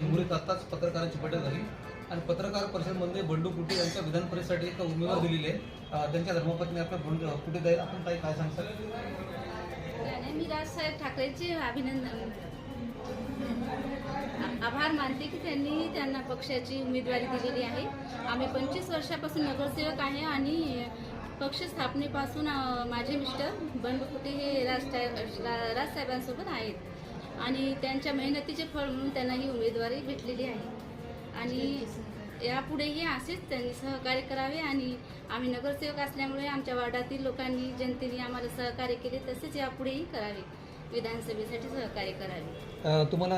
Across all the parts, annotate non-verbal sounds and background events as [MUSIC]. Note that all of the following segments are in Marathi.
हिंगोलीत आत्ताच पत्रकारांची बैठक झाली. आणि पत्रकार परिषदेमध्ये बंडू कुटे यांच्या विधान परिषदेसाठी एक उमेदवार दिलेले आहे. त्यांच्या धर्मपत्नी आपल्या बंडू कुटे जाईल आपण काही काय सांगताल मी राजसाहेब ठाकरेंचे अभिनंदन आभार मानते की त्यांनी त्यांना पक्षाची उमेदवारी दिलेली आहे. आम्ही पंचवीस वर्षापासून नगरसेवक आहे आणि पक्ष स्थापनेपासून माझे मिस्टर बंडू कुटे हे राज रा- राजसाहेबांसोबत आहेत. आणि त्यांच्या मेहनतीचे फळ म्हणून त्यांना ही उमेदवारी भेटलेली आहे. आणि यापुढेही असेच त्यांनी सहकार्य करावे आणि आम्ही नगरसेवक असल्यामुळे आमच्या वार्डातील लोकांनी जनतेने आम्हाला सहकार्य केले तसेच यापुढेही करावे. विधानसभेसाठी सहकार्य करावे. तुम्हाला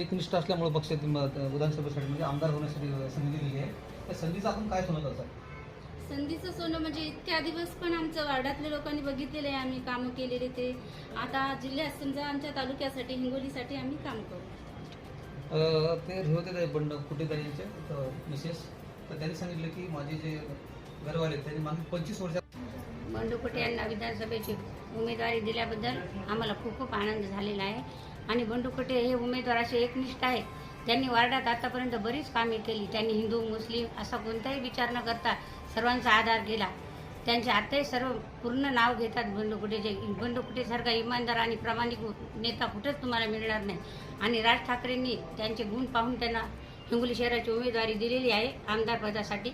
एकनिष्ठ असल्यामुळे पक्षातील विधानसभेसाठी म्हणजे आमदार होण्यासाठी संधी दिली आहे. त्या संधीचा आपण काय समजत असाल? संधीचं सोनं म्हणजे इतक्या दिवस पण आमच्या वार्डातल्या लोकांनी बघितलेलं आहे आम्ही कामं केलेले ते. आता जिल्ह्यात समजा आमच्या तालुक्यासाठी हिंगोलीसाठी आम्ही काम करू. अं, ते होते बंड यांचे? अं, मिसेस. तर त्यांनी सांगितलं की माझे जे घरवाले आहेत, त्यांनी मागील पंचवीस वर्षात बंडू यांना विधानसभेची उमेदवारी दिल्याबद्दल आम्हाला खूप खूप आनंद झालेला आहे. आणि बंडू कुटे हे उमेदवार असे एकनिष्ठ आहेत. त्यांनी वार्डात आतापर्यंत बरीच कामे केली. त्यांनी हिंदू मुस्लिम असा कोणताही विचार न करता सर्वांचा आधार केला. त्यांचे आताही सर्व पूर्ण नाव घेतात बंडू बंडकुटेसारखा इमानदार आणि प्रामाणिक नेता कुठेच तुम्हाला मिळणार नाही. आणि राज ठाकरेंनी त्यांचे गुण पाहून त्यांना हिंगोली शहराची उमेदवारी दिलेली आहे आमदार पदासाठी.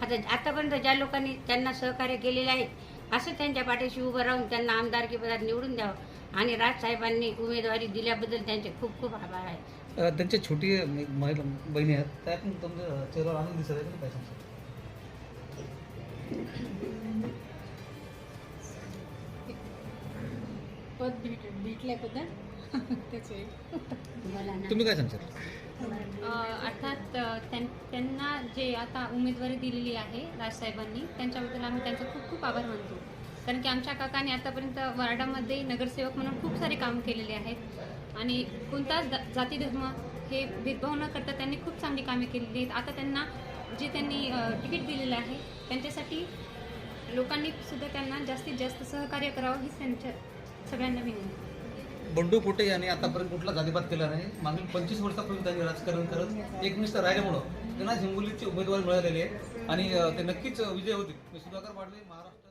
आता आतापर्यंत ज्या लोकांनी त्यांना सहकार्य केलेले आहे असं त्यांच्या पाठीशी उभं राहून त्यांना आमदारकी पदात निवडून द्यावं. आणि राजसाहेबांनी उमेदवारी दिल्याबद्दल त्यांचे खूप खूप आभार आहे. त्यांच्या छोटी महिला बहिणी आहेत. त्यातून तुमच्या चेहऱ्यावर आनंद दिसत आहे का? काय सांगता पद भेट भेटल्याबद्दल? [LAUGHS] त्याचे तुम्हाला ना- तुम्ही काय सांगता अर्थात त्यां- त्यांना जे आता उमेदवारी दिलेली आहे राजसाहेबांनी त्यांच्याबद्दल आम्ही त्यांचा खूप खूप आभार मानतो. कारण की आमच्या काकाने आतापर्यंत वार्डामध्ये नगरसेवक म्हणून खूप सारे काम केलेले आहेत. आणि कोणताच जाती धर्म हे भेदभाव न करता त्यांनी खूप चांगली कामे केलेली आहेत. आता त्यांना जे त्यांनी तिकीट दिलेलं आहे त्यांच्यासाठी लोकांनी सुद्धा त्यांना जास्तीत जास्त सहकार्य करावं हीच त्यांच्या सगळ्यांना विनंती. बंडू कोटे यांनी आतापर्यंत कुठला जातीपात केला नाही. मागील पंचवीस वर्षापूर्वी त्यांनी राजकारण करत एकनिष्ठ राहिल्यामुळं त्यांना हिंगोलीची उमेदवारी मिळालेली आहे आणि ते नक्कीच विजय होतील. मी सुधाकर पाडले महाराष्ट्र